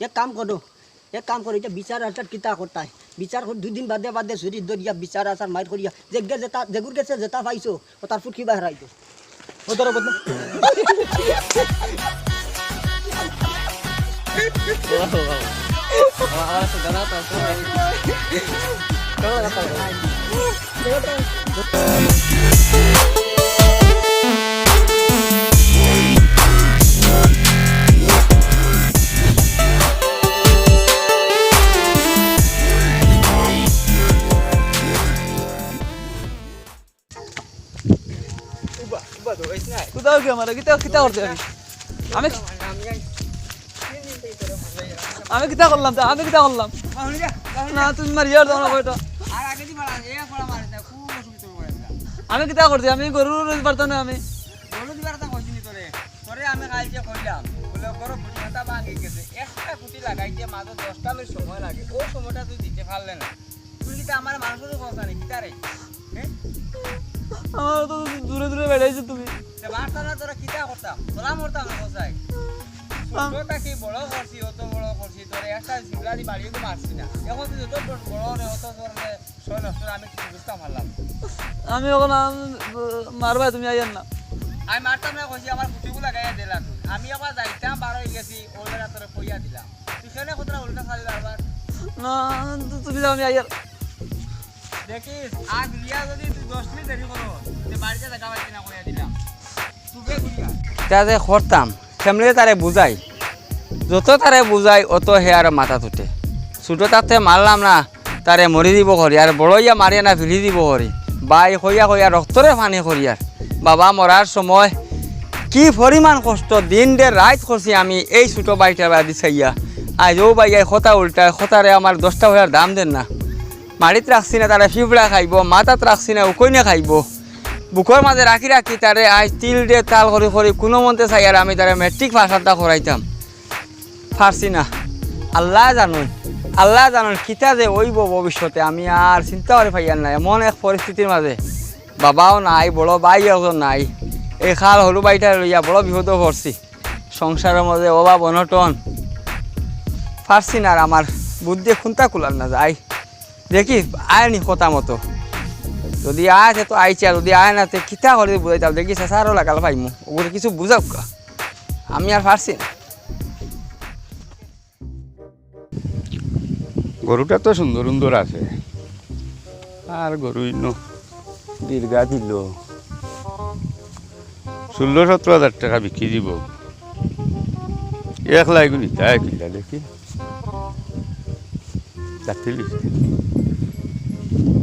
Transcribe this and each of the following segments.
এক কাম করো এক কাম করো এটা বিচার আচার কিতা করতাই? বিচার দুদিন বাদে বাদে চুরি দরিয়া বিচার আচার মাইর করিয়া যেগে যেটা যেগুর গেছে যেটা পাইছো ও তার ফুটকি বাহির আইতো ও ধরো বদনা কোথাও কি আমার, কিতা কিতা করতে আমি আমি আমি কিতা করলাম আমি কিতা করলাম? না, তুমি মারি আর দাও না কয়টা আমি কিতা করছি? আমি গরুর পারতাম না আমি? আমি কালকে কইলাম, বলে ফুটি মাথা ভাঙি গেছে। একটা ফুটি লাগাইতে মাত্র দশটা মিনিট সময় লাগে। ও সময়টা তুই দিতে পারলে না। তুই কি আমার মানুষের কথা নেই? কিতারে হ্যাঁ আমার তো দূরে দূরে বেড়াইছো তুমি। বার্তা না তোরা কিতা করতাম তোরা মরতাম না কোথায় ছোটটা কি বড় করছি অত বড় করছি তোর একটা জিবলা দি বাড়িও তো মারছি না। এখন তুই যত বড় রে অত তোর ছয় নষ্ট আমি পারলাম আমি এখন মারবা তুমি আইয়ার না আমি মারতাম না কইছি আমার ফুটিগুলো লাগাইয়া দিলাম আমি আবার যাইতাম বার গেছি ওদের তোরে কইয়া দিলাম তুই সেখানে কোথাও উল্টা খালি আবার না তুমি যাও আমি আইয়ার দেখিস আজ লিয়া যদি তুই দশ মিনিট দেরি করো বাড়িতে দেখা পাইছি না কইয়া দিলাম। তুকে গুলিয়া তা যে ফ্যামিলি তারে বুঝাই। যত তারে বুঝাই, অত হে আর মাথা তুটে ছোটো তাতে মারলাম না তারে মরি দিব করি আর বড়ইয়া মারিয়া না ফিলি দিব করি বাই কইয়া কইয়া রক্তরে পানি করিয়ার বাবা মরার সময়, কি পরিমাণ কষ্ট, দিন দে রাত করছি আমি এই ছোটো বাড়িটা বাদি চাইয়া আজ ও বাইয়াই খতা উল্টায় খতারে আমার দশটা হইয়ার দাম দেন না। মাটিত রাখছি না তারা ফিবড়া খাইব, মাথাত রাখছি না, উকইনে খাইব। বুকর মাঝে রাখি রাখি তারে আজ তিল দিয়ে, তাল করে করে কোনো মতে চাই আর আমি তারে মেট্রিক ভাষাটা করাইতাম পারছি না। আল্লাহ জানুন আল্লাহ জানুন কিতা যে ওইব ভবিষ্যতে আমি আর চিন্তা করে পাইয়ার নাই, এমন এক পরিস্থিতির মাঝে বাবাও নাই, বড় বাইও নাই। এই খাল সৰু বাড়িটা লইয়া বড় বিপদ পড়ছি সংসারের মধ্যে অভাব অনটন। পারছি না আর আমার বুদ্ধি খুন্তা কুলার না যায় দেখি আয়নি কথা মতো। যদি আয় তো আইছে আর যদি আয় না তে কিতা করে বুঝাইতাম, দেখি শেষারও লাগাল পাইমু। ওগুলো কিছু বুঝাও আমি আর পারছি না। গরুটা তো সুন্দর সুন্দর আছে। আর গরু দীর্ঘা দিল। ষোলো সতেরো হাজার টাকা বিক্রি দিব। এক লাইগু নিতা কিলা দেখি।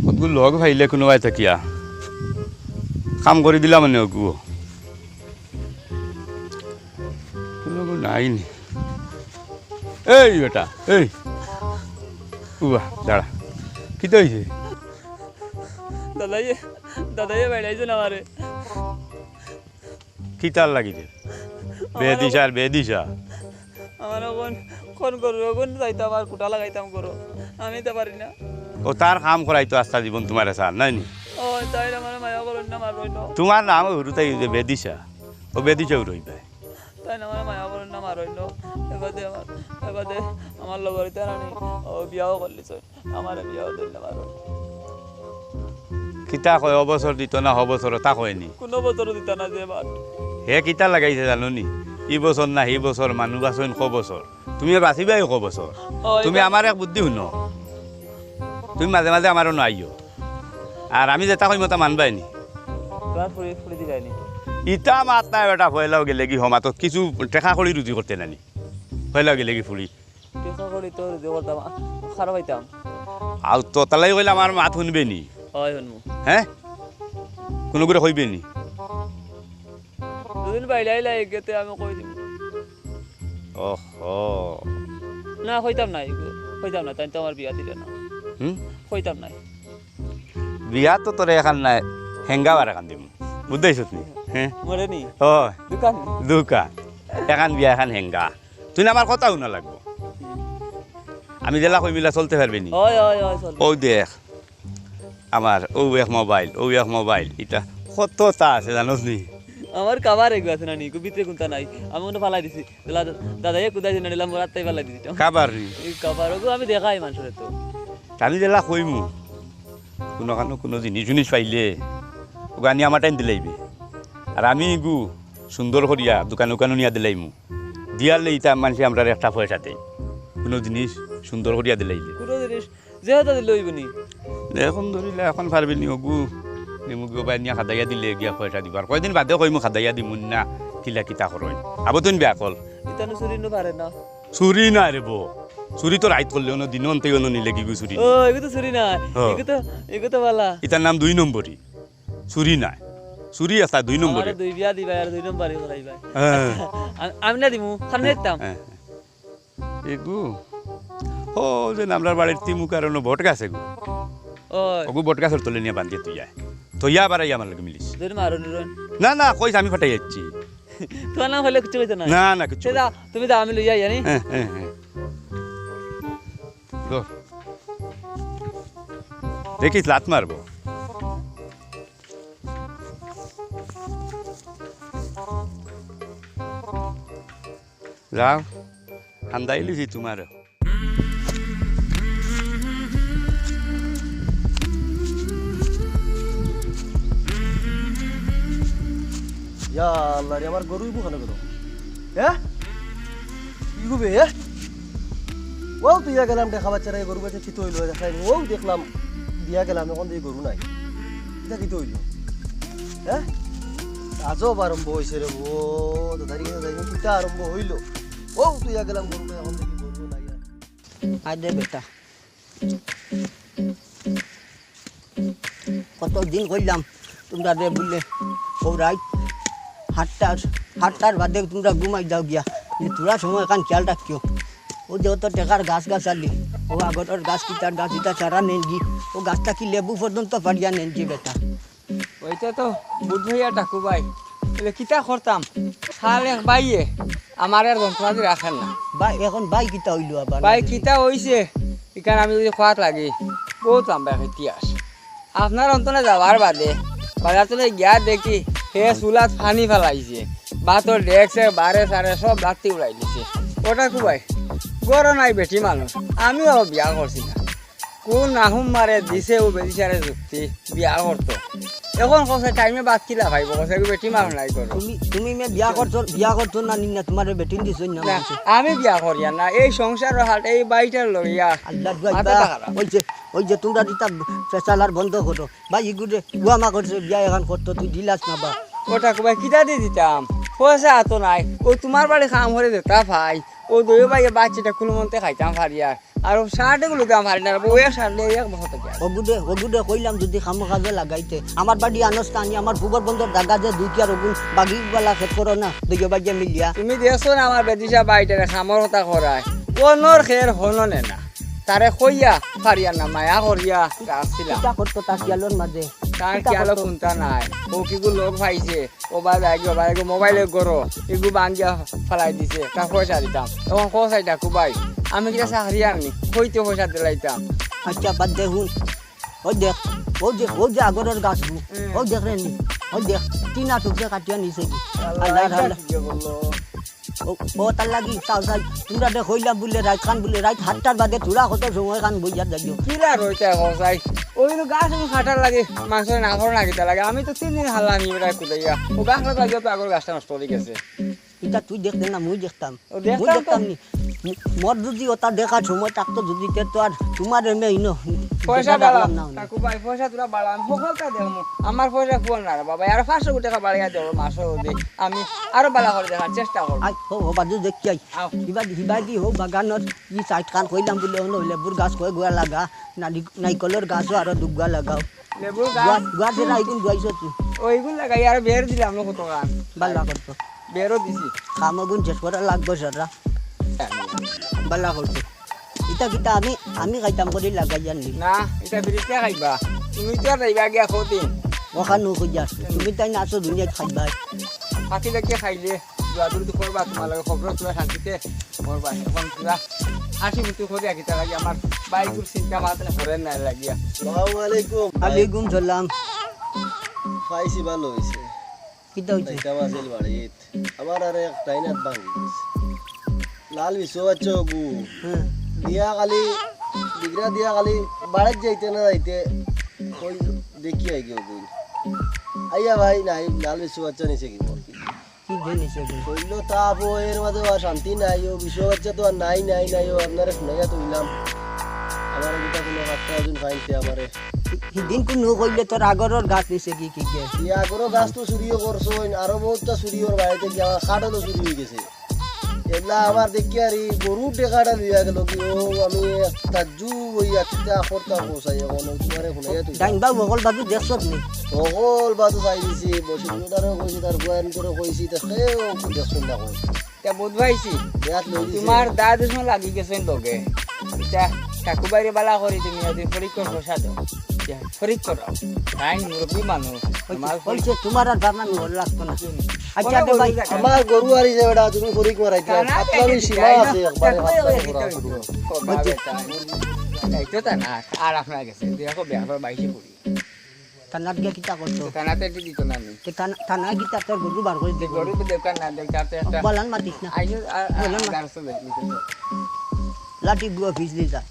কতগুলো লগ ভাইলে কোনোবাই থাকিয়া। কাম কৰি দিলা মানে অগুও। নাই নি। এই বেটা এই। উবা দাঁড়া। কি তো হয়েছে দাদাই দাদাই বেড়াইছো না আমারে কি তার লাগিছে? বে দিশা আর বে দিশা আমার কোন করব এখন যাইতাম আর কুটা লাগাইতাম করো আমি তো পারি না। ও তার কাম করাই তো আস্তা জীবন তোমার সার নাই নি? তোমার নাম হরু তাই যে বে দিশা ও তাই না আমার মায়া করেন না মারবই না। এবারে আমার এবারে আমার লগর ইতার আনি ও বিয়াও করলি চল আমার বিয়াও দিল না মারবই কিতা কয় অবসর দিত না অবসর তা কয়নি কোনো বছর দিতা না যে এবার হে কিতা লাগাইছে জানো নি? ই বছর না সি বছর মানুহ বাচন ক বছর তুমি বাচিবাই ক বছর ও, তুমি আমার এক বুদ্ধি শুন। তুমি মাজে মাজে আমারও নাইও আর আমি যেটা কইম তা মানবাই নি। ইটা মাত নাই বেটা ফয়লাও গেলে কি সমাতত কিছু টেকা কৰি রুজি করতে নানি ফয়লাও গেলে কি টেকা করি তো হইতাম ততালাই কইলে আমার মাত শুনবে নি। হয় কোনো করে কইবে নি। দুদিন বাইরে আইলা গেতে আমি কই দিম। অহ না কইতাম নাই কইতাম না তাই তো আমার বিয়া দিলে না। হুম কইতাম নাই। বিয়া তো তোর এখান নাই হেঙ্গা বার এখান দিম। বুঝাইছত নি? হ্যাঁ মরে নি? ও দোকান দুকা। এখান বিয়া এখান হেঙ্গা। তুই আমার কথা শুনা লাগবো। আমি জেলা কই মিলা চলতে পারবি নি? ও দেখ। আমার ও এক মোবাইল ও এক মোবাইল। এটা কতটা আছে জানোস নি? আমার কাবার এগু আছে না নি? ভিতরে কোনটা নাই। আমি মনে ফালাই দিছি। দাদা এ কুদাই না নিলাম রাত তাই ফালাই দিছি। কাবার নি? এই কাবার ওগো আমি দেখাই মানুষের তো আমি জেলা কইমু কোনো কানো কোনো জিনিস জিনিস পাইলে ওগা আনি আমার টাইম দিলাইবে। আর আমি গু সুন্দর করিয়া দোকান দোকানো নিয়া দিলাইমু। দিয়ালে ইটা মানুষ আমরা একটা পয়সাতে। কোনো জিনিস সুন্দর করিয়া দিলাইলে। কোনো জিনিস যেহেতু দিলে হইব নি এখন ধরিলে এখন পারবি নি অগু নিমু গো বাই নিয়া খাদাইয়া দিলে গিয়া পয়সা দিবার কয়দিন বাদে কইমু খাদাইয়া দিমু না কিলা কিতা করইন আবো তুমি বেয়া কল। ইতানো চুরি নো পারে না। চুরি না রে বো। চুরি তো রাইত করলে অন্য দিন অন্তে অন্য নিলে কি গু চুরি? ও এগো তো চুরি না হ্যাঁ। এগো তো এগো তো বালা। ইতার নাম দুই নম্বরই। চুরি নাই। চুরি আছে দুই নম্বরে। দুই বিয়া দিবা আর দুই নম্বরই করাইবা হ্যাঁ। আমি না দিমু খানে দিতাম। হ্যাঁ এগু। ও যে নামলার বাড়ির তিমু কারণ বট গাছে গু ও। অগু বট গাছের তলে নিয়ে বান্ধিয়ে তুই যায় তৈয়া আবার আই আমার লগে মিলিস। না না কইস আমি ফাটাই যাচ্ছি। তোমার নাম হলে কিছু কইতে না না না কিছু তুমি দাও আমি লইয়া জানি? হ্যাঁ হ্যাঁ। ধর। দেখিস লাত মারবো। যাও ঠান্দাই লিছি তোমার। আল্লাহ রে, আমার গরুই বুখানে গেল হ্যাঁ কি হবে হ্যাঁ ও তুইয়া গেলাম, দেখা বাচ্চারা এই গরু বাচ্চা চিত হইল দেখাই ও দেখলাম, দিয়া গেলাম, এখন এই গরু নাই। এটা কিতো হইল। হ্যাঁ? আজব আরম্ভ হয়েছে রে, ও, দাদারি কিতা আরম্ভ হইল। ও তুইয়া গেলাম গরুটা এখন দেখি গরু নাই আর। দে বেটা। কত দিন করলাম তোমরা রে বললে, ও রাইট, হাটটার হাটটার বাদে তোমরা ঘুমাই যাও গিয়া তোরা সময় এখান খেয়াল রাখিও। ও যে অত টেকার গাছ গাছ আলি ও আগতর গাছ কিতার গাছ ইটা চারা নেনজি ও গাছটা কি লেবু পর্যন্ত পারিয়া নেনজি বেটা। ওইটা তো বুধ ভাইয়া ডাকু ভাই বলে কিতা করতাম? খালে বাইয়ে আমার আর যন্ত্রপাতি রাখেন না। ভাই এখন বাই কিতা হইল আবার? বাই কিতা হইছে? এখানে আমি যদি খোয়াত লাগি বহুত লম্বা এক ইতিহাস। আপনার অন্তনে যাবার বাদে বাজার তলে গিয়া দেখি সে চুলাত পানি ফেলাইছে ভাতর ডেকছে বারে সারে সব লাত্তি উড়াই দিছে। ওটা কু ভাই নাই বেটি মানুষ আমিও বিয়া করছি না। কোন নাহুম মারে দিছে ও বেদিসারে যুক্তি বিয়া করতো এখন কষে টাইমে বাদ কিলা ভাইব কষে বেটি মানুষ নাই করো তুমি তুমি মে বিয়া করছ বিয়া করছ না নিনা তোমার বেটিন দিছো না না আমি বিয়া করিয়া না এই সংসারের হাল এই বাড়িটার লইয়া আল্লাহ। ওই যে ওই যে তোমরা দিতা ফেসালার বন্ধ করো ভাই ইগুরে গুয়ামা করছে বিয়া এখন করতো তুই দিলাস না বা। ওটা কবাই কিতা দিয়ে দিতাম? পয়সা এত নাই ও তোমার বাড়ি কাম করে দিতা ভাই। ও দই ভাই বাচ্চাটা কোনো মতে খাইতাম ফারি আর। আর সারটে গুলো দাম ফারি না বউয়া সারলে এক বসত ওগুদে ওগুদে কইলাম যদি খামো কাজে লাগাইতে। আমার বাড়ি আনস্তা আনি আমার ভূগর বন্ধর জাগা যে দুই আর ওগুন বাগি গলা খেত করো না দুই বাজে মিলিয়া। তুমি দেখছ না আমার বেদিসা বাড়িটারে খামর হতা করায়। কোনোর খের হননে না তারে কইয়া ফারিয়া না মায়া করিয়া আসছিলাম করতো তার শিয়ালোর মাঝে তার কি আলো করতো? নাই। ও কিগু লোক পাইছে ও বা যাইগো বা যাইগো মোবাইলে গরো এগু বাঙ্গিয়া ফেলাই দিছে তার পয়সা দিতাম। তখন কসাই ডাকু ভাই আমি কিটা চাকরি আনি কইতে পয়সা দিলাইতাম। আচ্ছা বাদ দে হুন ওই দেখ ও যে ও যে আগরের গাছ ও দেখ রে নি ও দেখ তিনা টুকরে কাটিয়া নিছে কি আল্লাহ আল্লাহ ও তার লাগি তাও তোমরা দেখ হইলাম বলে রাত খান বলে রাত সাতটার বাদে তোরা কত সময় খান বইয়া যাইও। কিরা রইতে কসাই ওই কিন্তু গাছ লাগে মাংস না না লাগে। আমি তো তিন দিন হারলাম ইবরা কুদাইয়া ও গাছ লাগিয়ে তো আগর গাছটা নষ্ট হয়ে গেছে। এটা তুই দেখতে না মুই দেখতাম। মুই দেখতাম তো। নি। মোর যদি ওটা দেখার সময় থাকতো যদি তে তো আর তোমার ইনো পয়সা দেখা বাড়াম না হলে। কাকু ভাই পয়সা তোরা বাড়াম সকলটা দেখমু আমার পয়সা ফুয়াল না বাবা আর পাঁচশো কোটি টাকা বাড়িয়া দেবো মাসও দে আমি আরও বালা করে দেখার চেষ্টা করব। আই হো হো বাজু দেখি আই আও। কিবা হিবা দি হো বাগানত। ই সাইড খান কইলাম বলে হলো লেবুর গাছ কই গুয়া লাগা। নাইকলের গাছও আরও দুগুয়া লাগাও। লেবুর গাছ? তুই? লাগাই আর বের দিলাম না কত গান বালা করতো বেরও দিছি। কামগুন শেষ করা লাগবে সারা বালা করতো ইটা কিটা আমি আমি খাইতাম করে লাগাই জানি না। এটা বিরিতে খাইবা? তুমি তো আর যাইবা গিয়া খদিন ওখানে খুঁজা তুমি তাই না আছো দুনিয়াত খাইবা। ফাঁকি দেখে খাইলে? দূরাদূরি করবা তোমার লাগে খবর তোলা শান্তিতে করবা এখন পুরা হাসি মুখি করে আঁকিতে লাগে আমার বাইকুর চিন্তা মাত্রা করেন না লাগিয়া আসসালামু আলাইকুম। আলাইকুম সালাম। পাইছি ভালো হয়েছে কিতা হইছে যাইতাম আছিল বাড়িত আমার আর এক টাইনাত ভাঙি লাল বিশো বাচ্চা গু হ্যাঁ দিয়া কালি ডিগরা দিয়া কালি বাড়িত যাইতে না যাইতে ওই দেখি আই গিয়ে গুই আইয়া ভাই নাই লাল বিশো বাচ্চা নিছে কি শৈল তাপ এর মাঝে আর শান্তি নাই ও বিশো বাচ্চা তো আর নাই নাই নাই ও আপনারা শুনাইয়া তুললাম আমার গোটা কোনো বাচ্চা একজন ফাইনছে আমারে সিদিন কোনো কইলে তোর আগৰৰ গাছ নিছে কি কি ইয়া করো গাছ তো চুরিও করছ আরও বহুতটা চুরি ওর বাড়িতে গিয়ে খাটও তো চুরি হয়ে গেছে। এগুলা আমার দেখি আর এই গরুর টেকাটা লইয়া গেল কি? ও আমি তাজু ওই আচ্ছা আখরটা পৌঁছাই এখন তোমারে শুনাইয়া তুই? ডাইন বা বগল বাজু দেখছত নি সকল বাজু চাই দিছি বসিদারও কইছি তার গোয়ান করে কইছি তা সেও দেখুন না কই তা লৈ দিছে। তোমার দাদু সময় লাগি গেছেন লগে। এটা কাকু বাইরে বালা করি তুমি ওদের পরীক্ষা বসা দাও দাও তাই মুরব্বী মানুষ বলছে তোমার আর জানা ভালো লাগতো না। আচ্ছা দে ভাই আমার গরু আরি যে বেটা তুমি ফরিক মারাইতে আপনারই সীমা আছে একবারে দায়িত্ব তা না আর আপনার গেছে দেখো বেয়া বাইশে পড়ি থানাত গিয়ে কিতা করছ? থানাতে দিত না নি থানা গীতা তোর গরু বার করে একটা বলান মাতিস না। লাঠি বুয়া ভিজলি যা।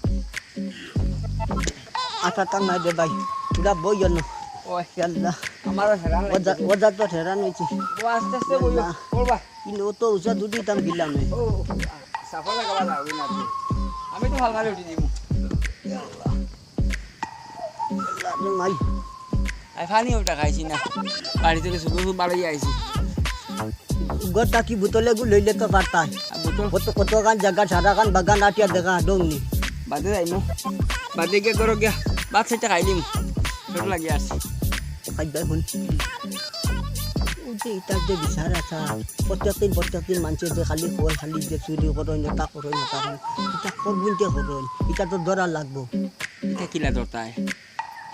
তার নাই দে ভাই তুরা বই জন্য ওই। আল্লাহ আমার হেরান লাগছে। ওজা তো হেরান হয়েছে ও আস্তে আস্তে বইও করবা। কিন্তু ও তো উষা দুটি দাম দিলাম ও সাফল লাগাবা লাগবে না তুই। আমি তো ভালো উঠে দিব মাই। আই ফানি ওটা খাইছি না। বাড়ি থেকে শুধু শুধু বাড়ি আইছি। গোটা কি বোতলে গু লইলে তো পারতাই। কত কত গান জায়গা সারা গান বাগান আটিয়া দেখা ডংনি বাদে যাইমু। বাদে গিয়ে করো গিয়া। বাদ সেটা খাইলিম। ছোট লাগি আসছি খাই বাই শুন। যে ইটার যে বিচার আছে প্রত্যেকদিন প্রত্যেকদিন মানুষের যে খালি কয় খালি যে চুরি করই নেতা করই নেতা করই ইটা করবুন যে করই ইটা তো ধরা লাগবো। এটা কিলা দরতায়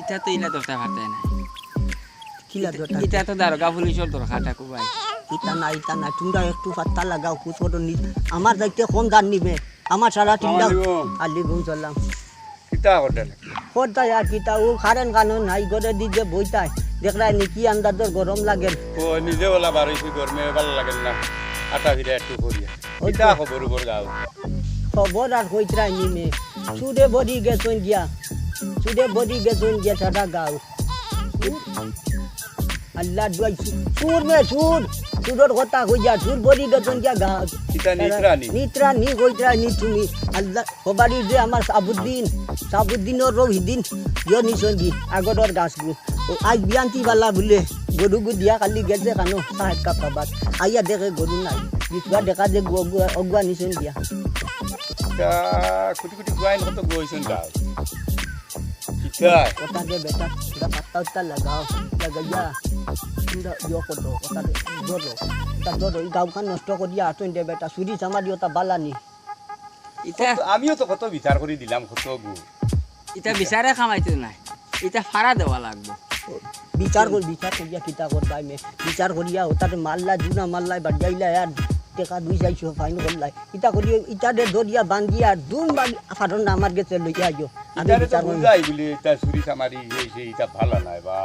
এটা তো ইলা দরতায় ভারতায় না কিলা ধরতা এটা তো দারোগা পুলিশের দরকার ঠাকুর ভাই ইটা না ইটা না তোমরা একটু পাত্তা লাগাও খুশ করো নি। আমার দায়িত্বে কম দান নিবে আমার সারা তিনটা আলি ঘুম চললাম কিতা করতে কোথায় আর কিতা ও খারেন কানুন নাই করে দি যে বইতাই দেখলাই নি কি আন্দাজের গরম লাগে। ও নিজে ওলা বাড়াইছি গরমে ভালো লাগে না। আটা ভিড়ে একটু করিয়া কিতা। খবর উপর গাও খবর আর কইতরাই নিমে সুদে বডি গেছন গিয়া। সুদে বডি গেছন গিয়া সারা গাও। আল্লাহ দুয়াই সুর মে সুর সুরের কথা কইয়া সুর বডি গেছন গিয়া গাও কিতা নিত্রা নি নিত্রা নি। তুমি। আল্লাহ সবারই যে আমার সাবুদ্দিন সাবুদ্দিনের রহিদিন ইয় গি আগৰৰ গাছবোৰ ও আজ বিয়ান্তি বালা বোলে গরু গু দিয়া কালি গেছে কানো চাহ কাপ পাবাত আইয়া দেখে গরু নাই বিচুয়া দেখা যে অগুৱা নিছন দিয়া কুটি কুটি গুয়াইন কত গৈছেন কিতা ওটা দে বেটা পুরা পাত্তা উত্তা লাগাও লাগাইয়া পুরা করো ওটা দে ওটা ধরো এই গাঁওখান নষ্ট করিয়া আটন দে বেটা চুরি ওটা বালানি আমিও তো কত বিচার করে দিলাম কত গু এটা বিচারে খামাইতে নাই? এটা ফাড়া দেওয়া লাগবে। বিচার কর বিচার করিয়া কিতা করবাই মে বিচার করিয়া ওটাতে মারলা জুনা মারলাই বাড়িয়াইলা আর টেকা দুই চাইছো ফাইন করলাই ইটা করিয়া ইটা দে ধরিয়া বান্ধিয়া দুম বাড়ি ফাটন আমার গেছে লইয়া আইও আমি বিচার বুঝাই বলি এটা চুরি চামারি হয়েছে এটা ভালো নাই বা।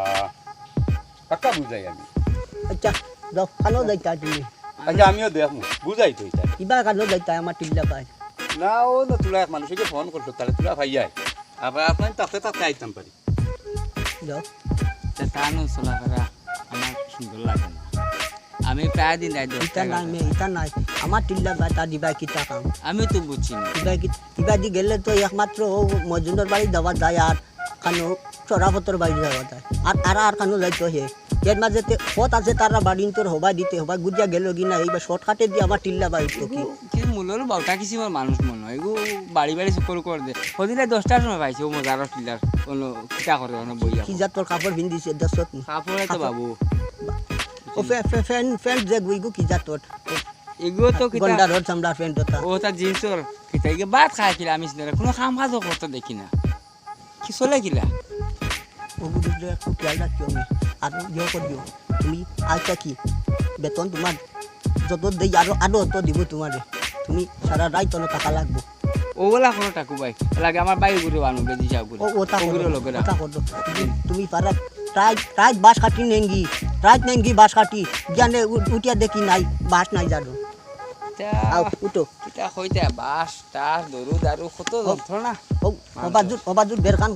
পাক্কা বুঝাই আমি। আচ্ছা যাও কানো যাইতা তুমি আচ্ছা আমিও দেখব বুঝাই তো এটা কিবা কানো যাইতা আমার টিল্লা পাই না ও না তোরা এক মানুষকে ফোন করতো তাহলে তোরা ভাইয়াই আবার আপনার তাতে তাতে আইতাম পারি যাও তা তানো চলাফেরা আমার সুন্দর লাগে। আমি প্রায় দিন যাই ইটা নাই মে ইটা নাই আমার টিল্লা পাই তা দিবা কিতা কাম। আমি তো বুঝছি না। কিবা কি- দি গেলে তো একমাত্র ও মজুনের বাড়ি যাওয়া যায় আর কানো চরাপতর বাড়ি যাওয়া যায়। আর আর আর কানো যাইতো হে। এর মাঝে পথ আছে তারা বাড়ি তোর হবা দিতে হবাই গুজিয়া গেল কি না এইবার শর্টকাটে দিয়ে আমার টিল্লা বাড়ি তো কি? কি মূলৰ বাউটা কিছুমান মানুষ মনে হয়? এগো বাড়ি বাড়ি চকুর করে দে। সদিলে দশটার সময় পাইছে ও মজার টিলার কোনো কিতা করে কোনো বইয়া কি যা তোর কাপড় পিন্ধিছে দশত নি কাপড়ে তো বাবু। ও ফ্যান ফ্যান যে গুইগু কি এগুলো তো কিতা? গন্ডার রোড চামড়ার ফ্যান ওটা ও কিতা বাদ খাই কিলা আমি সিনারা কোনো কাম কাজও করতে দেখি না। কি চলে কিলা? ওগুলো একটু খেয়াল রাখিও আমি আর ইয়ে করিও তুমি আজটা কি? বেতন তোমার যত দেই আরও আরও অত দিব তোমারে। তুমি সারা রাত তোর টাকা লাগবো। ওগুলা কোনো টাকু ভাই। লাগে আমার বাইরে ঘুরে বানু বেদি যাও ঘুরে ও ওটা ওটা তুমি- তুমি পারা রাত রাত বাস কাটি নেঙ্গি রাত নেন কি বাস কাটি জ্ঞানে উঠিয়া দেখি নাই বাস নাই জানো। আও উঠো। কিতা কইতা বাস টাস দরু দারু কত যন্ত্রণা অবাজুর অবাজুর বেরখান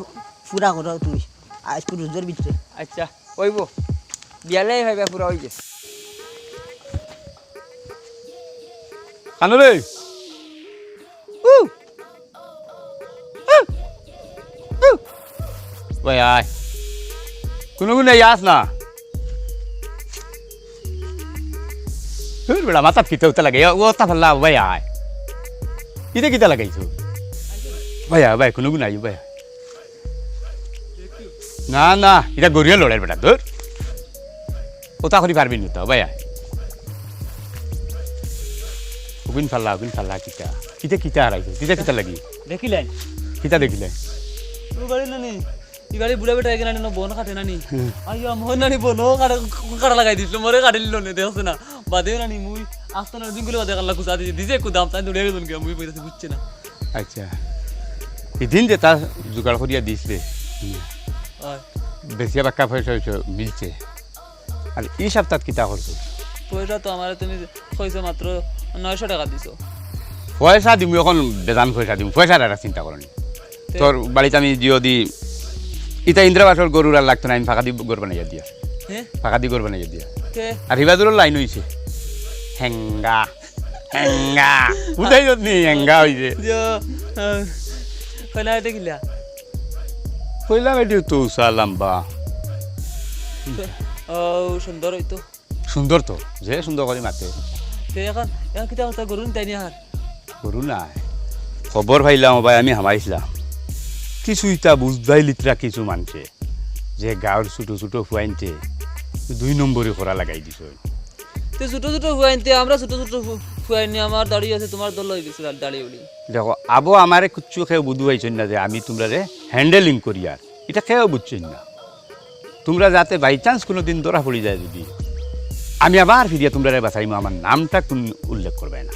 পুরা করো তুমি আজকে রোজের ভিতরে আচ্ছা বিয়ালে ভাইবা পুরা ভাই কোনো কোনো আস না। বেড়া মাথাত কিতে উঠতে লাগে। ও তা ভাল্লা ভাই আয়। কিতে কিতে লাগাইছো? ভাই আয় ভাই কোনো গুণ আই ভাই না না এটা গড়িয়া লড়াই বেটা ধর। ওটা করি পারবি না তো ভাই আয়। ওগুন ফাল্লা ওগুন ফাল্লা কিতা। কিতা কিতা হারাইছো? কিতা কিতা লাগি? দেখিলেন। কিতা দেখিলে ও গাড়ি নানি ই গাড়ি বুড়া বেটা এখানে নানি বন কাটে নানি আইয়া মোহন নানি বন কাটা কাটা লাগাই দিছিল মরে কাটি লিল নে দেখছ না। বাদে নানি মুই আস্তা না দিনগুলো বাদে কাল্লা কুসা দিছে দিছে কো দাম তাই দৌড়ে গেল মুই পয়সা বুঝছে না। আচ্ছা। এদিন যে তার জোগাড় করিয়া দিছিলে বেশিয়া বাক্কা পয়সা হয়েছে মিলছে। আর এই সপ্তাহ কিতা করছ পয়সা তো আমার তুমি কইছো মাত্র নয়শো টাকা দিছো। পয়সা দিম এখন বেদান পয়সা দিম। পয়সার একটা চিন্তা করনি তোর বাড়িতে আমি জিও দি ইটা ইন্দ্রাবাসর গরুর আর লাগতো না আমি ফাঁকা দি গরু বানাইয়া দিয়া ফাঁকা দি গরু বানাইয়া দিয়া আর হিবাদুরের লাইন হয়েছে হেঙ্গা হেঙ্গা বুঝাই নি হেঙ্গা হয়েছে কইলা এটা কিলা? কইলাম এটি তো উষা লম্বা। ও সুন্দর হইতো সুন্দর তো যে সুন্দর করে মাতে। এখন এখন কিতা কথা গরুন তাই নি আর গরু নাই। খবর পাইলাম ভাই আমি হামাইছিলাম কিছু ইটা বুঝবাই লিতরা কিছু মানছে যে গাঁৱৰ ছোটো ছোটো ফুৱাইনতে দুই নম্বৰী কৰা লাগাই দিছ। তে ছোট ছোট ফুয়াইনতে আমরা ছোট ছোট ফুয়াইনি আমার দাঁড়িয়ে আছে তোমার দল হয়ে গেছে দাঁড়িয়ে উড়ি দেখো আবো আমারে কুচ্ছু খেয়ে বুধুয়াইছেন না যে আমি তোমরারে হ্যান্ডেলিং করি আর এটা খেয়েও বুঝছেন না। তোমরা যাতে বাই চান্স কোনো দিন ধরা পড়ে যায় যদি আমি আবার ফিরিয়া তোমরা রে বাঁচাইমো আমার নামটা কোন উল্লেখ করবে না।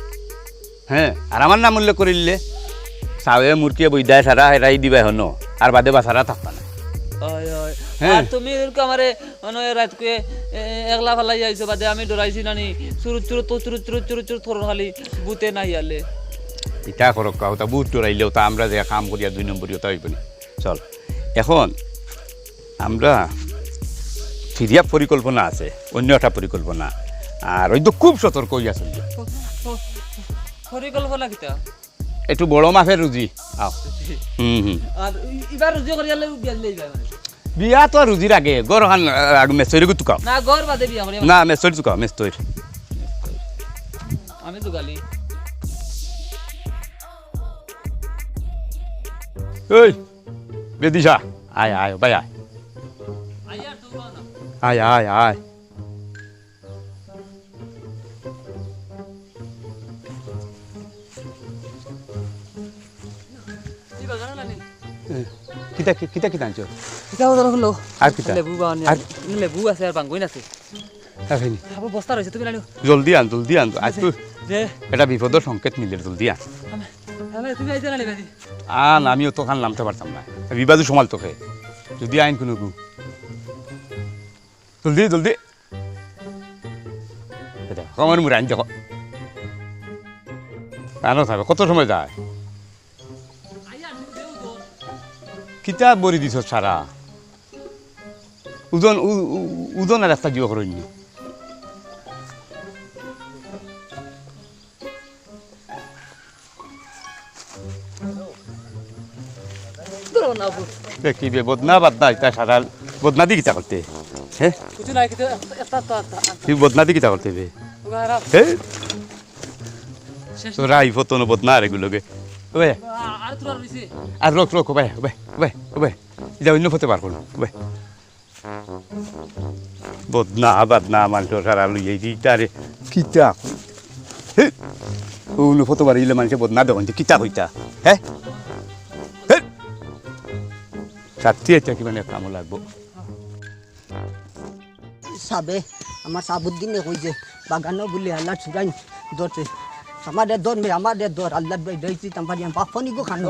হ্যাঁ আর আমার নাম উল্লেখ করিলে সাবে মূর্তিয়ে বৈদায় সারা হেরাই দিবা হন আর বাদে বা সারা থাকবা না। আর তুমি আমারে মানে রাত কে একলা ফালাই যাইছো বাদে আমি ডরাইছি নানি চুরু চুরু তো চুরু চুরু চুরু চুরু থর খালি বুতে নাই আলে ইটা করক ওটা বহুত ডরাইলে ওটা আমরা যে কাম করিয়া দুই নম্বরী ওটা হইব না চল এখন আমরা ফিরিয়া পরিকল্পনা আছে অন্য একটা পরিকল্পনা আর ওই তো খুব সতর্ক হইয়া চলি পরিকল্পনা কিতা একটু বড় মাফের রুজি আও। হুম হুম। এবার রুজি করি বিয়া দিলেই যায় বিয়া তো রুজির আগে। গরহান মেস্তরি গু তুকাও না ঘর বাদে বিয়া করি না মেস্তরি তুকাও মেস্তরি আমি তো গালি ওই বেদিশা আয় আয়। ভাই আয় আয় আয় আয়। কিতা কিতা কিতা আনছো? কিতা কথা হলো? আর কিতা? লেবু বাগান আর লেবু আছে আর বাঙ্গুইন আছে। আফেনি আবার বস্তা রয়েছে তুমি জলদি আন জলদি আন। আজ তো এটা বিপদের সংকেত মিলে জলদি আন। তুমি আইতে না লেবাদি আন আমিও তো খান নামতে পারতাম না। বিবাদু সমাল তোকে। যদি আইন কোনো গু। জলদি জলদি। কমের মুড়ে আইন দেখো। কেন থাকবে কত সময় যায়? কিতা বরি দিছ সারা উ- উজনের রাস্তা জিও করেননি ধরো না আপু কি বে বদনা বাদনা ইতা সারা বদনা দি কিতা করতে হ্যাঁ তো বদনা দি কিতা করতে বে? হ্যাঁ তোরা ফটো নো বদনা আর এগুলোকে ওবে। আর আর রোক রোক ওবে ওবে ওবে ওবে। এটা অন্য ফতে পার করুন ওবে। বদনা বাদনা মানুষ সারা লই এই দিটারে কিতা? অন্য ফটো বাড়িলে মানুষে বদনা দেখুন কিতা কইতা? হ্যাঁ হে! সাথী এটা কি মানে কাম লাগবো? সাবে আমার সাবুদ্দিনে কইছে বাগানো বলে আল্লাহ চুরাই ধরছে আমাদের দর মে আমাদের দর আল্লাহ রয়েছি তাম্পারি বাপনি গো খানো।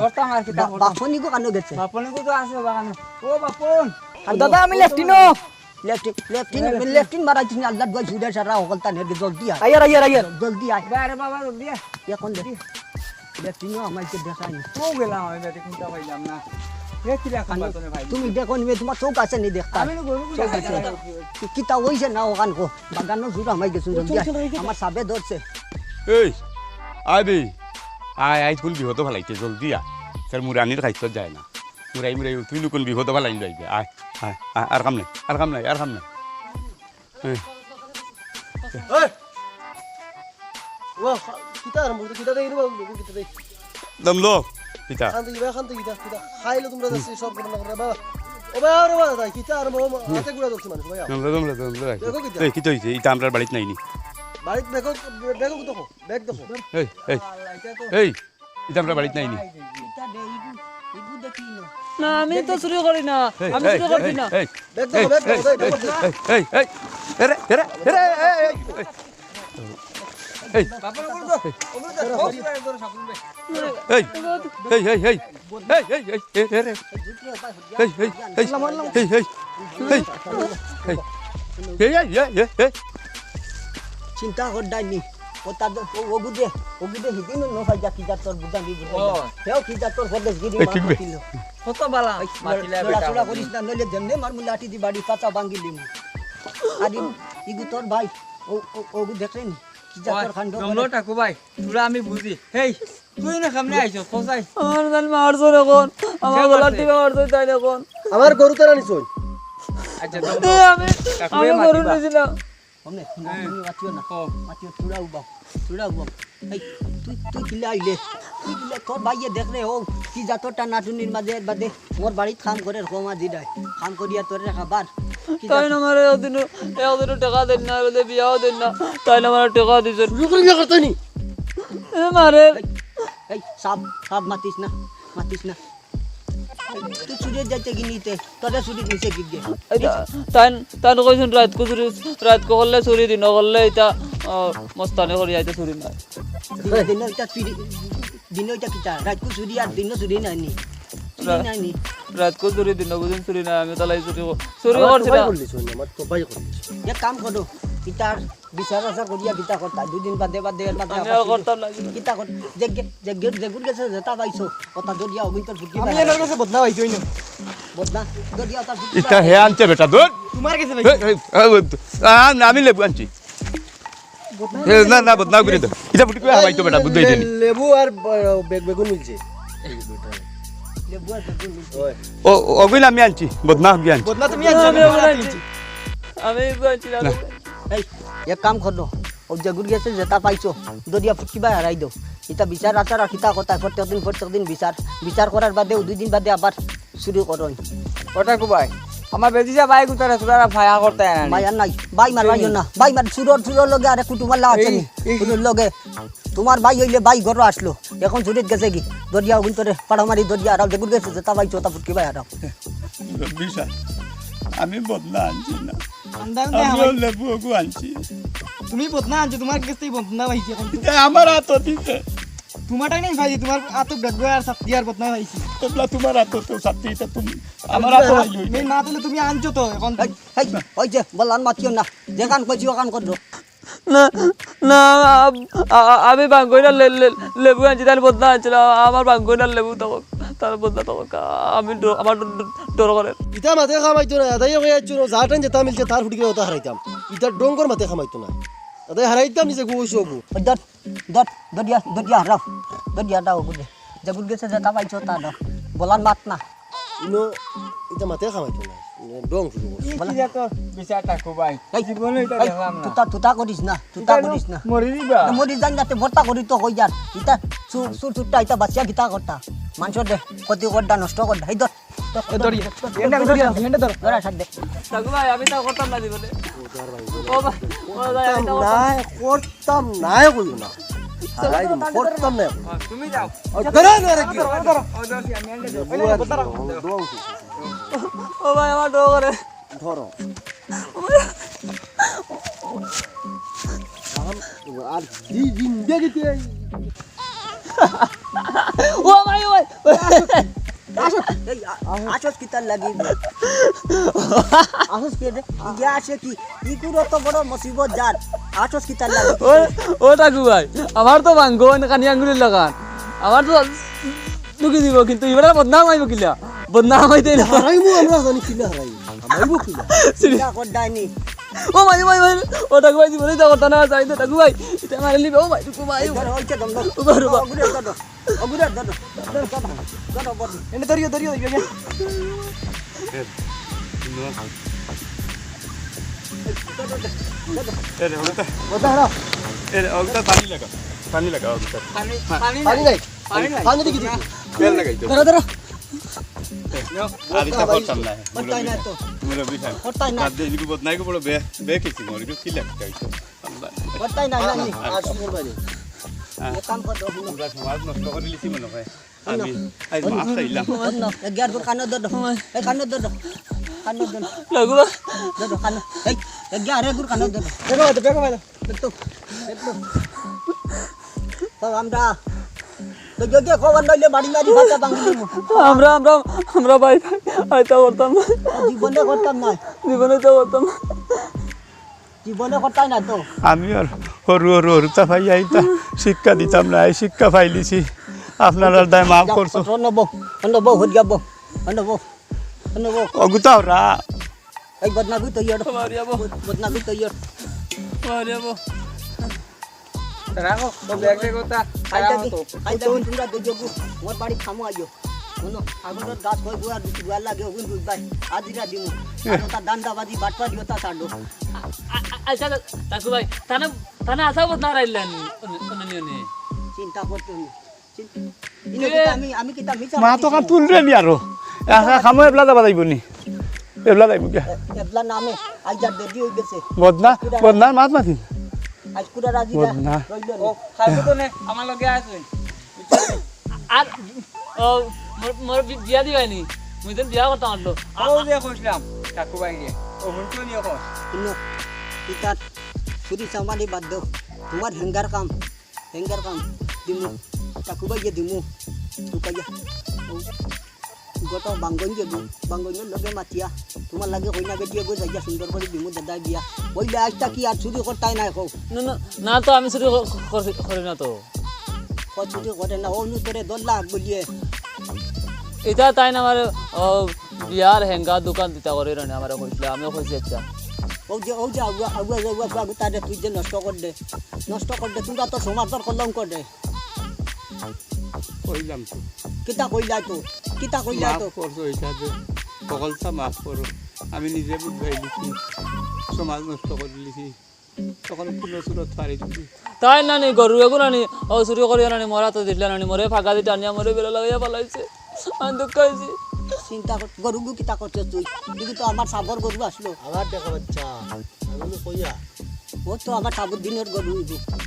বাপনি গো খানো গেছে। বাপনে কো তো আছে বাগানে। ও বাপন দাদা আমি লেফটিনো। লেফটিন লেফটিন লেফটিন মারাই তুমি আল্লাহ দুয়াই সুদে সারা হকলতা নে জলদি আয় আয়ার আয়ার আয়ার জলদি আয়। বাইরে বাবা দিয়ে এখন দে লেফটিনও আমাকে দেখায়নি। ও গেলাম আমি বেটি কোনটা পাইলাম না। তুমি দেখো নি তোমার চোখ আছে নি দেখতা। চোখ আছে। কিতা হইছে না ওখান কো বাগানো জুড় আমাই গেছুন জলদি আমার সাবে ধরছে। এই আদি আয় আই তুল বিহত ভালাইতে জলদি আ স্যার মুরানির খাইতে যায় না মুরাই মুরাই তুই লুকুন বিহত ভালাই যাই আয় আয় আর কাম নাই আর কাম নাই আর কাম নাই আমরা বাড়িতে নাইনি বাড়িত দেখো দেখো দেখো দেখ দেখো এই এই এই এটা আমরা বাড়িত নাইনি না আমি তো চুরি করি না আমি চুরি করি না দেখ দেখো দেখ এই এই এরে এরে এরে এই এই চিন্তা করদাইনি ওটা ওগুদে ওগুদে হিদিন নো হয় তোর জাতর বুদানি বুদানি তেও কি জাতর হদেশ গিরি মাতিল। কত বালা? মাতিলা বেটা। চলা করিস না নলে জেমনে মার মুলাটি দি বাড়ি পাতা বাঙ্গি লিমু আদি ইগু তোর ভাই ও ওগু দেখলেন? কি তোর খান্ড নমলোটা কো ভাই পুরা আমি বুঝি। হেই তুই না সামনে আইছো কোসাই আমার দল মা জান মারছ কোন। আমার গলা দিবে মারছ তাই কোন। আমার গরু তারা নিছই আচ্ছা আমি আমি গরু নিছিলাম অমনে আমি হ্যাঁ। মাতিও না মাতিও চূড়া উবাও চূড়া উবাও। এই তুই তুই কিলে আইলে? তুই কিলে? তোর ভাইয়ে দেখলে ও কি জাতরটা নাটুনির মাঝে বাদে মোর বাড়িত খাম করে কমা দি দেয় খাম করিয়া তোরে খাবার। তাই আমার এদিন এদিন টাকা দেন না বলে বিয়াও দেন না তাই আমার টাকা দিছেন। রুকুল না। করতনি এ মারে। এই সাপ সাপ মাতিস না মাতিস না। তুই চুরিয়ে যাইতে গিনিতে তোরে চুরি নিচে গিয়ে তাই তাই কইছেন রাত কো চুরি রাত কো করলে চুরি দিন করলে এটা মস্তানে করি আইতে চুরি নাই। দিন এটা চুরি দিন এটা কিটা রাতকু চুরি আর দিন চুরি নাই চুরি নাই নি। রাত কো চুরি দিন বুঝুন চুরি না আমি তালাই চুরি চুরি করছি না। আমার তো ভাই করছি এক কাম করো ইতার বিচার আচার করিয়া গীতা দুই দিন বাদে বাদে বাদে করতাম না গীতা কর যে যে গেট যে গুড় গেছে জেতা পাইছো কথা জড়িয়া অগিতর ফুটি আমি এর কাছে বদনা পাইছো না বদনা জড়িয়া তার ইতা হে আনছে বেটা দূর তোমার কাছে না আমি লেবু আনছি। না না বদনা করে দাও ইতা ফুটি কই হামাই তো বেটা বুঝাই দেনি লেবু আর বেগুন মিলছে। ও অগুইল আমি আনছি বদনাম কি আনছি। বদনা তুমি আমি আনছো ওগুলো আনছি। আমি না। এই এক কাম করো ও যেগুর গেছে যেটা পাইছো। দরিয়া ফুটকি বাই হারাই দাও। এটা বিচার আচার আর কিতা কথা প্রত্যেক দিন প্রত্যেক দিন বিচার। বিচার করার বাদেও দুই দিন বাদে আবার শুরু করো ওটা কু ভাই আমার বেদিজা ভাই গুতারে তোরা ভায়া করতে আনি। ভাই আর নাই ভাই মার ভাই না। ভাই মার সুরর সুরর লগে আরে কুটুমার লা আছে নি? কুটুর লগে। তোমার ভাই হইলে ভাই ঘর আসলো এখন ছুটিত গেছে কি? দরিয়া অগুন্তরে পাড়ামারি দরিয়া হারাও যেগুর গেছে যেটা পাইছো তা ফুটকি হারাও বিশাল। আমি বদনা আনছি না। আনছি। তুমি বদনা আনছো তোমার কাছ বদনা এখন। আমার হাত দিছে তোমারটাই নাই ভাই তোমার আতো বেগ আর সাথে আর বদনা পাইছি। তোমরা তোমার হাত তো হাত তুমি আচ্ছা, আচ্ছা, তুমি আনছো তো এখন। ওই না। যে গান করছি ও গান না না আমি বাঙ্গইনার লেবু আনছি তার বদলা আনছিলাম আমার বাঙ্গইনার লেবু তখন তার বদলা তখন আমি আমার ডর করে ইটা মাথে খামাইতো না আদাই হয়ে যাচ্ছিল যা টাইম যেটা মিলছে তার হুটকে ওটা হারাইতাম। ইটার ডঙ্গর মাথে খামাইতো না। আদাই হারাইতাম নিজে গো সবু দট দট দটিয়া দটিয়া হারাও দটিয়া দাও বুঝে যে বুঝ গেছে যেটা পাইছো তা বলার মাত না। ইনো ইটা মাতে খামাইতো না। ডং শুরু করছে। কি তো বিচার টাকু ভাই। জীবনে এটা দেখলাম না। তুতা তুতা করিস না তুতা করিস না। মরি দিবা। মরি যান যাতে ভর্তা করি তো কই যার ইতা সুর সুর সুরটা ইতা বাচ্চা গীতা করতা। মানুষের দে ক্ষতি করতা নষ্ট করতা এই দর দরিয়া এটা দরিয়া এটা ধর ধরা। সাথ দে। থাকু ভাই আমি তা করতাম না জীবনে ও ভাই ও ভাই আমি তা করতাম নাই করতাম নাই কইও না। Ah, তুমি যাও। ও ভাই আমার ডো করে। ধরো। আর জিন্দেগিতে? ও ভাই ও আসস কি তার লাগি? আসস কি ইয়া আসে কি? ইকুর অত বড় মুসিবত যার। আসস কি তার লাগি? ও ও টাকু ভাই আমার তো ভাঙ্গ কানি আঙ্গুলির লাগান। আমার তো ঢুকি দিব কিন্তু এবার বদনাম আইব কিলা? বদনাম আইতে না আমরা জানি কিলা হারাই হারাইমু কিলা কর ডাইনি। ও ভাই ভাই ভাই ও টাকু ভাই জীবনে তো কথা না যাই তো টাকু ভাই এটা মারে লিবে ও ভাই টাকু ভাই এবার হইছে দম দম উবা, উবা। অগুরে দদ অগুরে দদ দদ দদ দদ বডি এনে ধরিও ধরিও ধরিও ওটা হারা পানি লাগা পানি লাগা পানি নাই পানি দেখি দেখি তেল লাগাই তো ধরো ধরো আমরা সমাজ নষ্ট করে লিছি মনে হয়। আমি আজ মাছ চাইলাম অন্য কানো দদ কানো দদ কানো দদ টাকু দদ কানো এই এগার গুর কানো দদ বেগো ভাই বেগো ভাই। একটু একটু তো আমরা তো যদি খবর লইলে বাড়ি মারি ভাতা ভাঙি দিমু আমরা আমরা আমরা ভাই আইতা করতাম না। জীবনে করতাম না। জীবনে তো করতাম না। জীবনে করতাই না তো। আমি আর সরু সরু সরুতা ভাই আইতা শিক্ষা দিতাম না এই শিক্ষা পাইলিছি। আপনারা দায় মাফ করছ। অন্য বউ অন্য বউ হয়ে যাব। অন্য বউ অন্য বউ। অগুতা ওরা এই বদনাগু তো ইয়র মারিয়াবো বদনাগু তো ইয়র মারিয়াবো রাখো ব্যাগ কথা আইতা কি আইতা কি তোমরা দেখো মোর বাড়ি খামো আইও শোনো আগর গাছ কই গুয়া দুটি গুয়া লাগে ওগুন দুই ভাই আজিরা দিমু আর তা দান্দাবাজি বাটপা দিও তা ছাড়ো আচ্ছা টাকু ভাই তানে তানে আসা বদনা রাইলেন অননিয়নে চিন্তা করতে হই আমি আমি কি তা মিছা মা তো কান তুলরে নি আরও খামো এবলা যাবা যাইব নি এবলা যাইব কে এবলা নামে আইজার দেদি হই গেছে বদনা বদনার মাত মাতিন আজ কুড়া রাজিরা বদনা। রইল ও খাইবো তো নে আমার লগে আসুন আর ও মোর মোর বিয়া দিবাইনি মুই তো বিয়া করতাম আনলো। ও যে কইছিলাম কাকু ভাই রে ও হুনটো নিও কো ইনো ইতার ছুরি সামানি বাদ দাও। তোমার হেঙ্গার কাম হেঙ্গার কাম। দিমু তাকু বাইয়ে দিমু তু কাইয়া গত বাঙ্গন যাব বাঙ্গনের লগে মাতিয়া। তোমার লাগে হইনা বেটিয়ে গো যাইয়া সুন্দর করে দিমু দাদা বিয়া বইলে আজটা কি আর চুরি করতাই না না না তো আমি শুরু করি না তো। ক চুরি করে না অনু তোরে দল্লা বলিয়ে। এটা তাই না আমার ও বিয়ার হেঙ্গা দোকান দিতা করে রানি আমার কইছিল আমিও কইছি আচ্ছা ও যে ও যে আগুয়া আগুয়া আগুয়া আগুয়া তুই যে নষ্ট কর দে নষ্ট কর দে তোমরা তো সমাজের কলম কর। দে কইলাম তো। কিতা কইলা তো? কিতা কইলা তো? করছ এটা যে সকলটা মাফ করো আমি নিজে বুঝাই দিছি। সমাজ নষ্ট করে দিছি তখন পুনঃ সুরত পারি তাই নানি গরু এগু নানি ও চুরি করি নানি মরা তো দিলে নানি মরে ফাঁকা দিতে আনিয়া মরে বেলা লাগাইয়া পালাইছে। আমি দুঃখ হয়েছি চিন্তা কর গরুগু কিতা করছে তুই? কিন্তু তো আমার সাবর গরু আসলো। আমার দেখা বাচ্চা আমি কইয়া? ও তো আমার সাবর দিনের গরু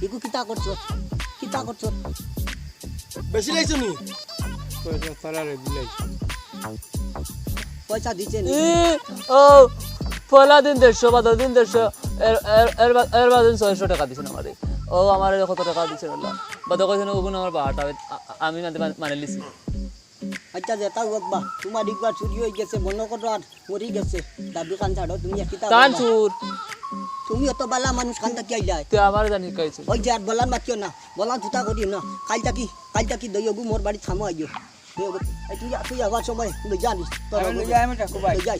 ইগু কিতা করছ? কিতা করছ? বেশি লাইছো নি? পয়সা পয়সা দিছে নি? ও পয়লা দিন দেড়শো বা দিন দেড়শো এর বা- দিন ছয়শো টাকা দিছেন আমারে ও আমার কত টাকা দিছেন আল্লাহ বাদ কইছেন ওগুন আমার বাহাটা আমি না মানে লিছি। আচ্ছা বা তোমার চুরি হয়ে গেছে মনে করো আর মরি গেছে। দাদু কান ছাড়ো তুমি কিতা চুর। তুমি অত বালা মানুষ কান থাকি আইলাই। তুই আমার জানি কাইছে ওই যে আর বলান মাতিও না বলান জুতা করি না। কাল থাকি কাল থাকি দইগু মোর বাড়ি থামো আইও। তুই তুই আবার সময় তুই জানিস তোর আমি লই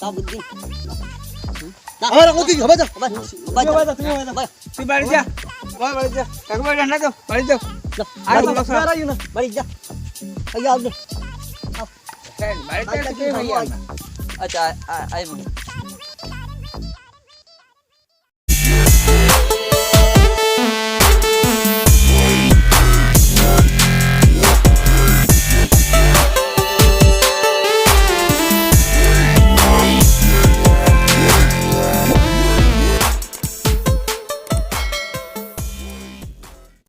সব দিন আমার কতি হবে যা তুই বাড়ি যা বাড়ি বাড়ি যা কাকু ভাই রান্না দাও বাড়ি যাও আর তো বসা বাড়ি যা আইয়া আও বাড়িতে কাল থাকি কি থামো ভাইয়া আই আচ্ছা আই- আই- আই